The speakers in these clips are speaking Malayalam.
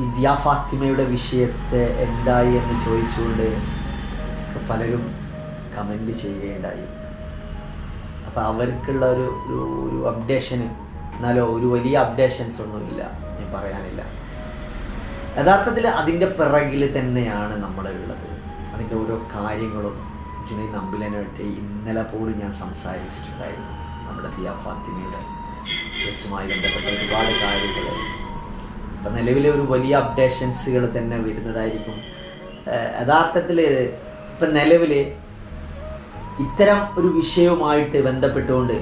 ഈ ദിയാ ഫാത്തിമയുടെ വിഷയത്തെ എന്തായി എന്ന് ചോദിച്ചുകൊണ്ട് പലരും കമന്റ് ചെയ്യുകയുണ്ടായി. അപ്പോൾ അവർക്കുള്ള ഒരു ഒരു അപ്ഡേഷന് എന്നാലോ ഒരു വലിയ അപ്ഡേഷൻസ് ഒന്നുമില്ല. ഞാൻ പറയാനില്ല. യഥാർത്ഥത്തിൽ അതിന്റെ പിറകിൽ തന്നെയാണ് നമ്മളുള്ളത്. അതിന്റെ ഓരോ കാര്യങ്ങളും ജുനൈ നമ്പിലനായിട്ട് ഇന്നലെ പോലും ഞാൻ സംസാരിച്ചിട്ടുണ്ടായിരുന്നു. നമ്മുടെ ദിയ ഫാത്തിമയുടെ കേസുമായി ബന്ധപ്പെട്ട ഒരുപാട് കാര്യങ്ങൾ ഇപ്പം നിലവിലെ ഒരു വലിയ അപ്ഡേഷൻസുകൾ തന്നെ വരുന്നതായിരിക്കും. യഥാർത്ഥത്തിൽ ഇപ്പം നിലവിൽ ഇത്തരം ഒരു വിഷയവുമായിട്ട് ബന്ധപ്പെട്ടുകൊണ്ട്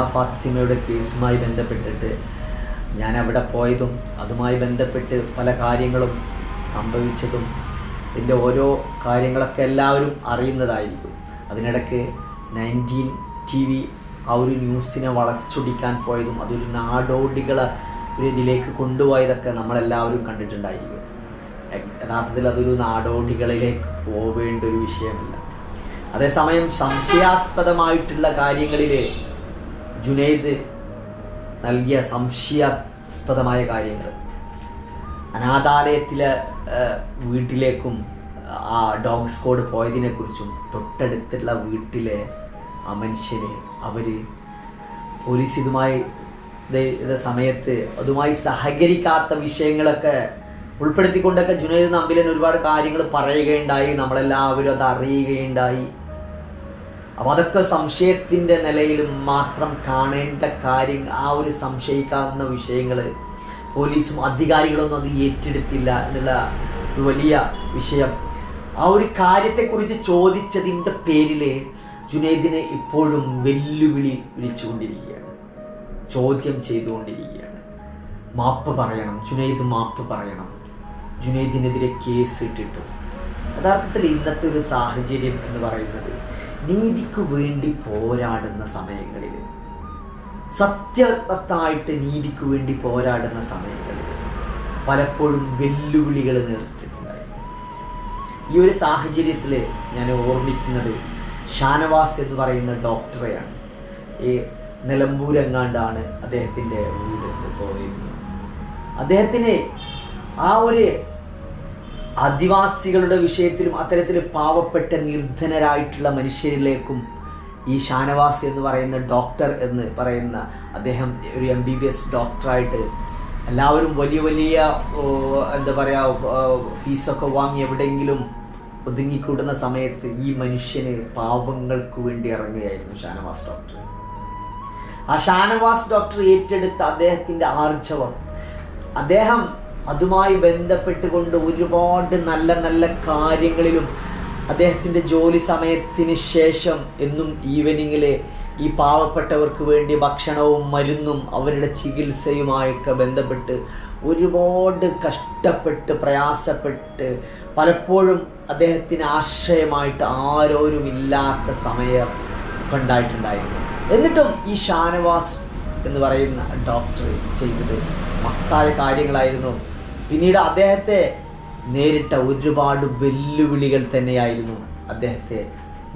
ആ ഫാത്തിമയുടെ കേസുമായി ബന്ധപ്പെട്ടിട്ട് ഞാൻ അവിടെ പോയതും അതുമായി ബന്ധപ്പെട്ട് പല കാര്യങ്ങളും സംഭവിച്ചതും ഇതിന്റെ ഓരോ കാര്യങ്ങളൊക്കെ എല്ലാവരും അറിയുന്നതായിരിക്കും. അതിനിടയ്ക്ക് നയന്റീൻ ടി വി ആ ഒരു ന്യൂസിനെ വളച്ചൊടിക്കാൻ പോയതും അതൊരു നാടോടികളെ ഒരു ഇതിലേക്ക് കൊണ്ടുപോയതൊക്കെ നമ്മളെല്ലാവരും കണ്ടിട്ടുണ്ടായിരിക്കും. യഥാർത്ഥത്തിൽ അതൊരു നാടോടികളിലേക്ക് പോവേണ്ട ഒരു വിഷയമല്ല. അതേസമയം സംശയാസ്പദമായിട്ടുള്ള കാര്യങ്ങളിൽ ജുനൈദ് നൽകിയ സംശയാസ്പദമായ കാര്യങ്ങൾ അനാഥാലയത്തിലെ വീട്ടിലേക്കും ആ ഡോഗ് സ്കോഡ് പോയതിനെക്കുറിച്ചും തൊട്ടടുത്തുള്ള വീട്ടിലെ ആ മനുഷ്യനെ അവർ പോലീസ് ഇതുമായി ഇത് ഇത് സമയത്ത് അതുമായി സഹകരിക്കാത്ത വിഷയങ്ങളൊക്കെ ഉൾപ്പെടുത്തിക്കൊണ്ടൊക്കെ ജുനൈദ് നമ്പിലൻ ഒരുപാട് കാര്യങ്ങൾ പറയുകയുണ്ടായി. നമ്മളെല്ലാവരും അത് അറിയുകയുണ്ടായി. അപ്പോൾ അതൊക്കെ സംശയത്തിന്റെ നിലയിൽ മാത്രം കാണേണ്ട കാര്യം ആ ഒരു സംശയിക്കാവുന്ന വിഷയങ്ങൾ പോലീസും അധികാരികളൊന്നും അത് ഏറ്റെടുത്തില്ല എന്നുള്ള ഒരു വലിയ വിഷയം. ആ ഒരു കാര്യത്തെക്കുറിച്ച് ചോദിച്ചതിന്റെ പേരിൽ ജുനൈദിനെ ഇപ്പോഴും വെല്ലുവിളി വിളിച്ചുകൊണ്ടിരിക്കുകയാണ്. ചോദ്യം ചെയ്തുകൊണ്ടിരിക്കുകയാണ്. മാപ്പ് പറയണം. ജുനൈദ് മാപ്പ് പറയണം. ജുനൈദിനെതിരെ കേസ് ഇട്ടിട്ടു യഥാർത്ഥത്തിൽ ഇന്നത്തെ ഒരു സാഹചര്യം എന്ന് പറയുന്നത് നീതിക്ക് വേണ്ടി പോരാടുന്ന സമയങ്ങളിൽ സത്യവത്തായിട്ട് നീതിക്ക് വേണ്ടി പോരാടുന്ന സമയങ്ങളിൽ പലപ്പോഴും വെല്ലുവിളികൾ നേരിട്ടിട്ടുണ്ടായിരുന്നു ഈ ഒരു സാഹചര്യത്തിൽ ഞാൻ ഓർമ്മിക്കുന്നത് ഷാനവാസ് എന്ന് പറയുന്ന ഡോക്ടറെയാണ്. ഈ നിലമ്പൂരെങ്ങാണ്ടാണ് അദ്ദേഹത്തിന്റെ വീട് എന്ന് തോന്നിയിരുന്നത് അദ്ദേഹത്തിന് ആ ഒരു ആദിവാസികളുടെ വിഷയത്തിലും അത്തരത്തിൽ പാവപ്പെട്ട നിർധനരായിട്ടുള്ള മനുഷ്യരിലേക്കും ഈ ഷാനവാസ് എന്ന് പറയുന്ന ഡോക്ടർ എന്ന് പറയുന്ന അദ്ദേഹം ഒരു എം ബി ബി എസ് ഡോക്ടറായിട്ട് എല്ലാവരും വലിയ വലിയ എന്താ പറയുക ഫീസൊക്കെ വാങ്ങി എവിടെയെങ്കിലും ഒതുങ്ങിക്കൂടുന്ന സമയത്ത് ഈ മനുഷ്യന് പാവങ്ങൾക്ക് വേണ്ടി ഇറങ്ങുകയായിരുന്നു ഷാനവാസ് ഡോക്ടർ. ആ ഷാനവാസ് ഡോക്ടർ ഏറ്റെടുത്ത അദ്ദേഹത്തിന്റെ ആർജവം. അദ്ദേഹം അതുമായി ബന്ധപ്പെട്ടുകൊണ്ട് ഒരുപാട് നല്ല നല്ല കാര്യങ്ങളിലും അദ്ദേഹത്തിന്റെ ജോലി സമയത്തിന് ശേഷം എന്നും ഈവനിങ്ങിൽ ഈ പാവപ്പെട്ടവർക്ക് വേണ്ടി ഭക്ഷണവും മരുന്നും അവരുടെ ചികിത്സയുമായൊക്കെ ബന്ധപ്പെട്ട് ഒരുപാട് കഷ്ടപ്പെട്ട് പ്രയാസപ്പെട്ട് പലപ്പോഴും അദ്ദേഹത്തിന് ആശ്രയമായിട്ട് ആരോരുമില്ലാത്ത സമയം ഉണ്ടായിട്ടുണ്ടായിരുന്നു. എന്നിട്ടും ഈ ഷാനവാസ് എന്ന് പറയുന്ന ഡോക്ടർ ചെയ്തത് മഹത്തായ കാര്യങ്ങളായിരുന്നു. പിന്നീട് അദ്ദേഹത്തെ നേരിട്ട ഒരുപാട് വെല്ലുവിളികൾ തന്നെയായിരുന്നു അദ്ദേഹത്തെ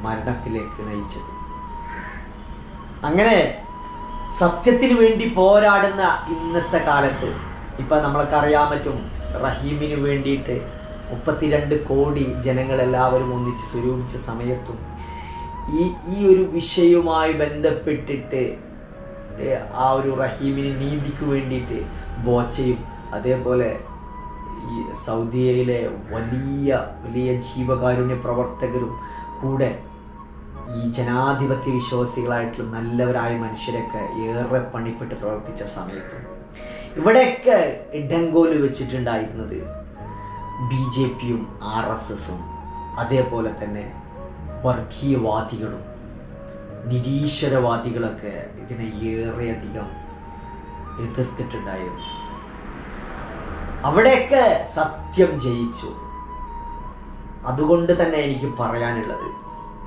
മരണത്തിലേക്ക് നയിച്ചത്. അങ്ങനെ സത്യത്തിന് വേണ്ടി പോരാടുന്ന ഇന്നത്തെ കാലത്ത് ഇപ്പം നമ്മൾക്ക് അറിയാൻ പറ്റും റഹീമിന് വേണ്ടിയിട്ട് മുപ്പത്തിരണ്ട് കോടി ജനങ്ങളെല്ലാവരും ഒന്നിച്ച് സ്വരൂപിച്ച സമയത്തും ഈ ഈ ഒരു വിഷയവുമായി ബന്ധപ്പെട്ടിട്ട് ആ ഒരു റഹീമിന് നീതിക്ക് വേണ്ടിയിട്ട് ബോച്ചയും അതേപോലെ ഈ സൗദിയയിലെ വലിയ വലിയ ജീവകാരുണ്യ പ്രവർത്തകരും കൂടെ ഈ ജനാധിപത്യ വിശ്വാസികളായിട്ടുള്ള നല്ലവരായ മനുഷ്യരൊക്കെ ഏറെ പണിപ്പെട്ട് പ്രവർത്തിച്ച സമയത്ത്. ഇവിടെയൊക്കെ ഇടങ്കോൽ വെച്ചിട്ടുണ്ടായിരുന്നത് ബി ജെ പിയും ആർ എസ് എസും. അതേപോലെ തന്നെ വർഗീയവാദികളും നിരീശ്വരവാദികളൊക്കെ ഇതിനെ ഏറെയധികം എതിർത്തിട്ടുണ്ടായിരുന്നു. അവിടെയൊക്കെ സത്യം ജയിച്ചു. അതുകൊണ്ട് തന്നെ എനിക്ക് പറയാനുള്ളത്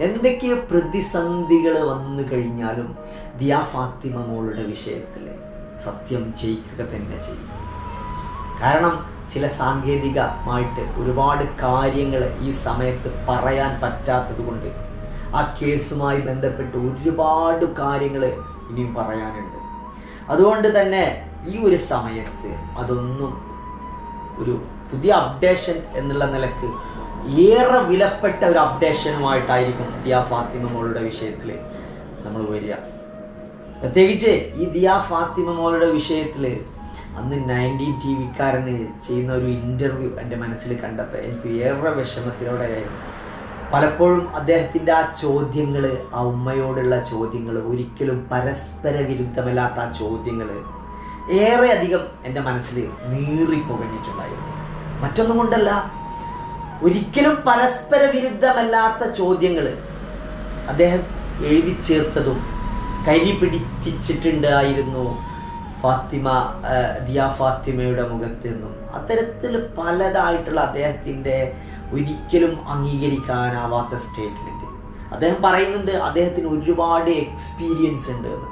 എന്തൊക്കെ പ്രതിസന്ധികൾ വന്നു കഴിഞ്ഞാലും ദിയാ ഫാത്തിമ മോളുടെ വിഷയത്തിൽ സത്യം ജയിക്കുക തന്നെ ചെയ്യും. കാരണം ചില സാങ്കേതികമായിട്ട് ഒരുപാട് കാര്യങ്ങൾ ഈ സമയത്ത് പറയാൻ പറ്റാത്തത് കൊണ്ട് ആ കേസുമായി ബന്ധപ്പെട്ട് ഒരുപാട് കാര്യങ്ങൾ ഇനിയും പറയാനുണ്ട്. അതുകൊണ്ട് തന്നെ ഈ ഒരു സമയത്ത് അതൊന്നും ഒരു പുതിയ അപ്ഡേഷൻ എന്നുള്ള നിലയ്ക്ക് ഏറെ വിലപ്പെട്ട ഒരു അപ്ഡേഷനുമായിട്ടായിരിക്കും ദിയ ഫാത്തിമ മോളുടെ വിഷയത്തിൽ നമ്മൾ വരിക. പ്രത്യേകിച്ച് ഈ ദിയ ഫാത്തിമ മോളുടെ വിഷയത്തിൽ അന്ന് നയന്റീൻ ടി വിക്കാരന് ചെയ്യുന്ന ഒരു ഇന്റർവ്യൂ എന്റെ മനസ്സിൽ കണ്ടപ്പോൾ എനിക്ക് ഏറെ വിഷമത്തിലൂടെയായിരുന്നു പലപ്പോഴും അദ്ദേഹത്തിന്റെ ആ ചോദ്യങ്ങൾ ആ ഉമ്മയോടുള്ള ചോദ്യങ്ങൾ ഒരിക്കലും പരസ്പര വിരുദ്ധമല്ലാത്ത ആ ചോദ്യങ്ങൾ ഏറെ അധികം എന്റെ മനസ്സിൽ നീറിപ്പുകഞ്ഞിട്ടുണ്ടായിരുന്നു. മറ്റൊന്നും കൊണ്ടല്ല ഒരിക്കലും പരസ്പര വിരുദ്ധമല്ലാത്ത ചോദ്യങ്ങൾ അദ്ദേഹം എഴുതി ചേർത്തതും കരി പിടിപ്പിച്ചിട്ടുണ്ടായിരുന്നു. ഫാത്തിമ ദിയ ഫാത്തിമയുടെ മുഖത്ത് നിന്നും അത്തരത്തിൽ പലതായിട്ടുള്ള അദ്ദേഹത്തിന്റെ ഒരിക്കലും അംഗീകരിക്കാനാവാത്ത സ്റ്റേറ്റ്മെന്റ് അദ്ദേഹം പറയുന്നുണ്ട് അദ്ദേഹത്തിന് ഒരുപാട് എക്സ്പീരിയൻസ് ഉണ്ട് എന്ന്.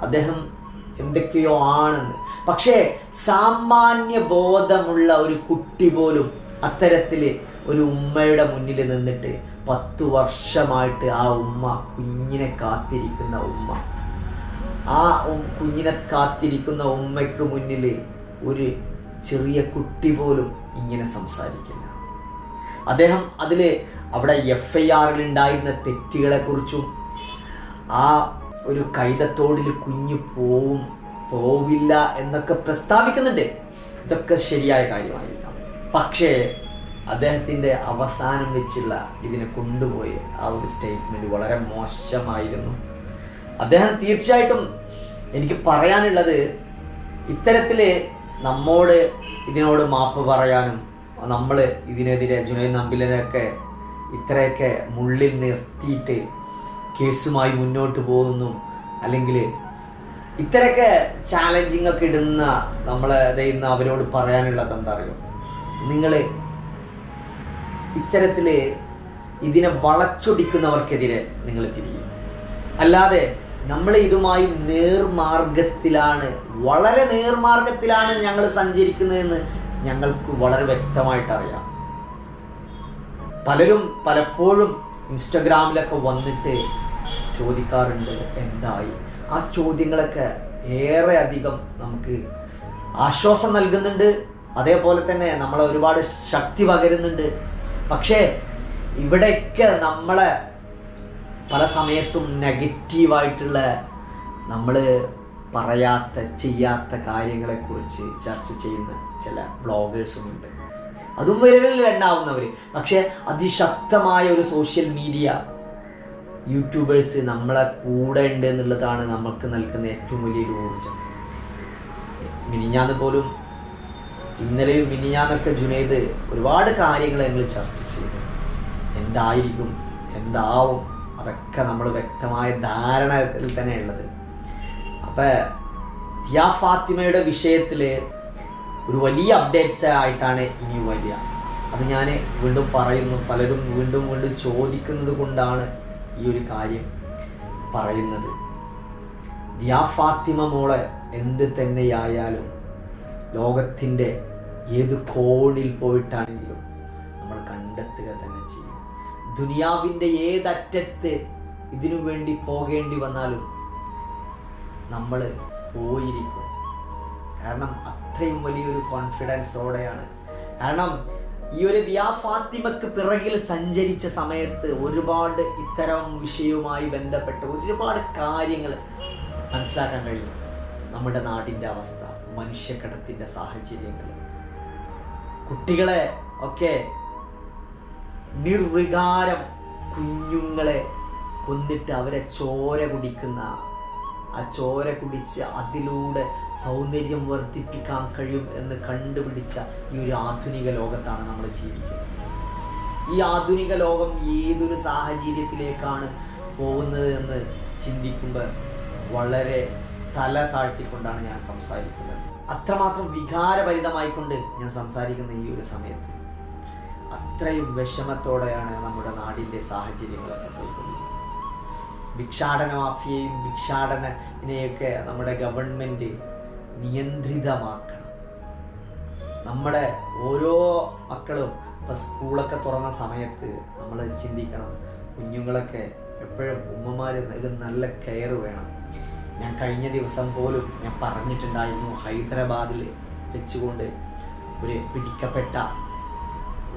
അദ്ദേഹം എന്തൊക്കെയോ ആണെന്ന്. പക്ഷേ സാമാന്യ ബോധമുള്ള ഒരു കുട്ടി പോലും അത്തരത്തിൽ ഒരു ഉമ്മയുടെ മുന്നിൽ നിന്നിട്ട് പത്തു വർഷമായിട്ട് ആ ഉമ്മ കുഞ്ഞിനെ കാത്തിരിക്കുന്ന ഉമ്മ. ആ കുഞ്ഞിനെ കാത്തിരിക്കുന്ന ഉമ്മയ്ക്ക് മുന്നിൽ ഒരു ചെറിയ കുട്ടി പോലും ഇങ്ങനെ സംസാരിക്കില്ല. അദ്ദേഹം അതിൽ അവിടെ എഫ് ഐ ആറിൽ ഉണ്ടായിരുന്ന തെറ്റുകളെക്കുറിച്ചും ആ ഒരു കൈതത്തോടിൽ കുഞ്ഞ് പോവും പോവില്ല എന്നൊക്കെ പ്രസ്താവിക്കുന്നുണ്ട്. ഇതൊക്കെ ശരിയായ കാര്യമായിരിക്കാം. പക്ഷേ അദ്ദേഹത്തിന്റെ അവസാനം വെച്ചുള്ള ഇതിനെ കൊണ്ടുപോയി ആ ഒരു സ്റ്റേറ്റ്മെന്റ് വളരെ മോശമായിരുന്നു. അദ്ദേഹം തീർച്ചയായിട്ടും എനിക്ക് പറയാനുള്ളത് ഇത്തരത്തിൽ നമ്മോട് ഇതിനോട് മാപ്പ് പറയാനും നമ്മൾ ഇതിനെതിരെ ജുനൈദ് നമ്പിലിനൊക്കെ ഇത്രയൊക്കെ മുള്ളിൽ നിർത്തിയിട്ട് കേസുമായി മുന്നോട്ട് പോകുന്നു. അല്ലെങ്കിൽ ഇത്രയൊക്കെ ചാലഞ്ചിങ് ഒക്കെ ഇടുന്ന നമ്മളെ ഇന്ന് അവരോട് പറയാനുള്ളത് എന്താ അറിയോ നിങ്ങൾ ഇത്തരത്തിൽ ഇതിനെ വളച്ചൊടിക്കുന്നവർക്കെതിരെ നിങ്ങൾ തിരിയും. അല്ലാതെ നമ്മൾ ഇതുമായി നേർമാർഗത്തിലാണ്. വളരെ നേർമാർഗത്തിലാണ് ഞങ്ങൾ സഞ്ചരിക്കുന്നതെന്ന് ഞങ്ങൾക്ക് വളരെ വ്യക്തമായിട്ട് അറിയാം പലരും പലപ്പോഴും ഇൻസ്റ്റഗ്രാമിലൊക്കെ വന്നിട്ട് ചോദിക്കാറുണ്ട് എന്തായി? ആ ചോദ്യങ്ങളൊക്കെ ഏറെ അധികം നമുക്ക് ആശ്വാസം നൽകുന്നുണ്ട്. അതേപോലെ തന്നെ നമ്മളെ ഒരുപാട് ശക്തി പകരുന്നുണ്ട്. പക്ഷേ ഇവിടെയൊക്കെ നമ്മളെ പല സമയത്തും നെഗറ്റീവായിട്ടുള്ള നമ്മൾ പറയാത്ത ചെയ്യാത്ത കാര്യങ്ങളെക്കുറിച്ച് ചർച്ച ചെയ്യുന്ന ചില ബ്ലോഗേഴ്സും ഉണ്ട് അതും വിരലിൽ എണ്ണാവുന്നവർ പക്ഷേ അതിശക്തമായ ഒരു സോഷ്യൽ മീഡിയ യൂട്യൂബേഴ്സ് നമ്മളെ കൂടെ ഉണ്ട് എന്നുള്ളതാണ് നമുക്ക് നൽകുന്ന ഏറ്റവും വലിയൊരു ഊർജം. മിനിഞ്ഞാന്ന് പോലും ഇന്നലെയും മിനിഞ്ഞാന്നൊക്കെ ജുനൈദ് ഒരുപാട് കാര്യങ്ങൾ ഞങ്ങൾ ചർച്ച ചെയ്തു. എന്തായിരിക്കും എന്താവും അതൊക്കെ നമ്മൾ വ്യക്തമായ ധാരണയിൽ തന്നെ ഉള്ളത്. അപ്പം തിയ ഫാത്തിമയുടെ വിഷയത്തിൽ ഒരു വലിയ അപ്ഡേറ്റ്സ് ആയിട്ടാണ് ഇനി വരിക. അത് ഞാൻ വീണ്ടും പറയുന്നു. പലരും വീണ്ടും വീണ്ടും ചോദിക്കുന്നത് കൊണ്ടാണ് ഈ ഒരു കാര്യം പറയുന്നത്. ദിയാ ഫാത്തിമ മോളെ എന്ത് തന്നെയായാലും ലോകത്തിന്റെ ഏത് കോണിൽ പോയിട്ടാണെങ്കിലും നമ്മൾ കണ്ടെത്തുക തന്നെ ചെയ്യും. ദുനിയാവിന്റെ ഏതറ്റത്ത് ഇതിനു വേണ്ടി പോകേണ്ടി വന്നാലും നമ്മൾ പോയിരിക്കും. കാരണം അത്രയും വലിയൊരു കോൺഫിഡൻസോടെയാണ്. കാരണം ഈ ഒരു ദിയാ ഫാത്തിമക്ക് പിറകിൽ സഞ്ചരിച്ച സമയത്ത് ഒരുപാട് ഇത്തരം വിഷയവുമായി ബന്ധപ്പെട്ട് ഒരുപാട് കാര്യങ്ങൾ മനസ്സിലാക്കാൻ കഴിയും. നമ്മുടെ നാടിന്റെ അവസ്ഥ മനുഷ്യക്കടത്തിന്റെ സാഹചര്യങ്ങൾ കുട്ടികളെ ഒക്കെ നിർവികാരം കുഞ്ഞുങ്ങളെ കൊന്നിട്ട് അവരെ ചോര കുടിക്കുന്ന ആ ചോര കുടിച്ച് അതിലൂടെ സൗന്ദര്യം വർദ്ധിപ്പിക്കാൻ കഴിയും എന്ന് കണ്ടുപിടിച്ച ഈ ഒരു ആധുനിക ലോകത്താണ് നമ്മൾ ജീവിക്കുന്നത്. ഈ ആധുനിക ലോകം ഏതൊരു സാഹചര്യത്തിലേക്കാണ് പോകുന്നത് എന്ന് ചിന്തിക്കുമ്പോൾ വളരെ തല താഴ്ത്തിക്കൊണ്ടാണ് ഞാൻ സംസാരിക്കുന്നത്. അത്രമാത്രം വികാരഭരിതമായിക്കൊണ്ട് ഞാൻ സംസാരിക്കുന്ന ഈ ഒരു സമയത്ത് അത്രയും വിഷമത്തോടെയാണ് നമ്മുടെ നാടിന്റെ സാഹചര്യങ്ങളൊക്കെ പോയിക്കൊണ്ടിരിക്കുന്നത്. ഭിക്ഷാടന മാഫിയയും ഭിക്ഷാടനനെയൊക്കെ നമ്മുടെ ഗവൺമെന്റ് നിയന്ത്രിതമാക്കണം. നമ്മുടെ ഓരോ മക്കളും ഇപ്പം സ്കൂളൊക്കെ തുറന്ന സമയത്ത് നമ്മൾ ചിന്തിക്കണം. കുഞ്ഞുങ്ങളൊക്കെ എപ്പോഴും ഉമ്മമാർ നൽകുന്ന നല്ല കെയർ വേണം. ഞാൻ കഴിഞ്ഞ ദിവസം പോലും ഞാൻ പറഞ്ഞിട്ടുണ്ടായിരുന്നു ഹൈദരാബാദിൽ വെച്ചുകൊണ്ട് ഒരു പിടിക്കപ്പെട്ട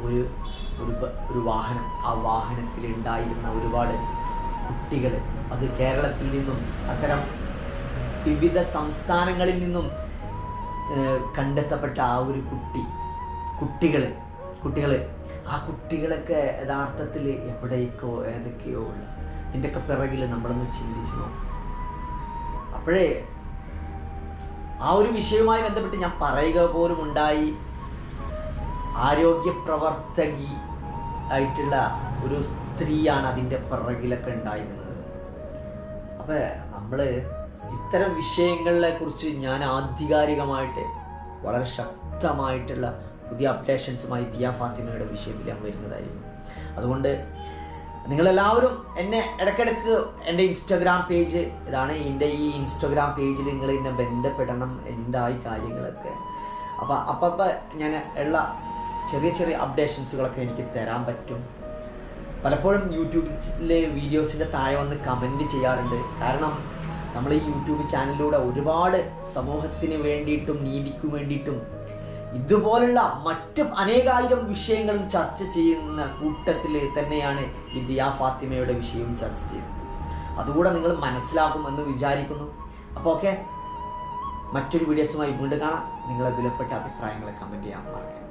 ഒരു ഒരു വാഹനം ആ വാഹനത്തിൽ ഉണ്ടായിരുന്ന ഒരുപാട് കുട്ടികൾ. അത് കേരളത്തിൽ നിന്നും അത്തരം വിവിധ സംസ്ഥാനങ്ങളിൽ നിന്നും കണ്ടെത്തപ്പെട്ട ആ ഒരു കുട്ടി കുട്ടികൾ കുട്ടികൾ ആ കുട്ടികളൊക്കെ യഥാർത്ഥത്തിൽ എവിടേക്കോ ഏതൊക്കെയോ ഉള്ള. ഇതിന്റെയൊക്കെ പിറകിൽ നമ്മളൊന്ന് ചിന്തിച്ച് നോക്കും. അപ്പോഴേ ആ ഒരു വിഷയവുമായി ബന്ധപ്പെട്ട് ഞാൻ പറയുക പോലും ഉണ്ടായി. ആരോഗ്യ പ്രവർത്തകി ആയിട്ടുള്ള ഒരു സ്ത്രീയാണ് അതിന്റെ പിറകിലൊക്കെ ഉണ്ടായിരുന്നത്. അപ്പം നമ്മൾ ഇത്തരം വിഷയങ്ങളെ കുറിച്ച് ഞാൻ ആധികാരികമായിട്ട് വളരെ ശക്തമായിട്ടുള്ള പുതിയ അപ്ഡേഷൻസുമായി ദിയ ഫാത്തിമയുടെ വിഷയത്തിൽ ഞാൻ വരുന്നതായിരിക്കും. അതുകൊണ്ട് നിങ്ങളെല്ലാവരും എന്നെ ഇടയ്ക്കിടയ്ക്ക് എന്റെ ഇൻസ്റ്റാഗ്രാം പേജ് ഇതാണ് എന്റെ ഈ ഇൻസ്റ്റാഗ്രാം പേജിൽ നിങ്ങൾ എന്നെ ബന്ധപ്പെടണം എന്തായി കാര്യങ്ങളൊക്കെ. അപ്പോൾ അപ്പം ഞാൻ ഉള്ള ചെറിയ ചെറിയ അപ്ഡേഷൻസുകളൊക്കെ എനിക്ക് തരാൻ പറ്റും. പലപ്പോഴും യൂട്യൂബിലെ വീഡിയോസിന്റെ താഴെ വന്ന് കമന്റ് ചെയ്യാറുണ്ട്. കാരണം നമ്മൾ ഈ യൂട്യൂബ് ചാനലിലൂടെ ഒരുപാട് സമൂഹത്തിന് വേണ്ടിയിട്ടും നീതിക്ക് വേണ്ടിയിട്ടും ഇതുപോലുള്ള മറ്റ് അനേകായിരം വിഷയങ്ങളും ചർച്ച ചെയ്യുന്ന കൂട്ടത്തിൽ തന്നെയാണ് ഈ ദിയാ ഫാത്തിമയുടെ വിഷയവും ചർച്ച ചെയ്യുന്നത്. അതുകൂടെ നിങ്ങൾ മനസ്സിലാക്കുമെന്ന് വിചാരിക്കുന്നു. അപ്പോൾ ഓക്കെ മറ്റൊരു വീഡിയോസുമായി വീണ്ടും കാണാം. നിങ്ങളെ വിലപ്പെട്ട അഭിപ്രായങ്ങൾ കമന്റ് ചെയ്യാൻ മറക്കരുത്.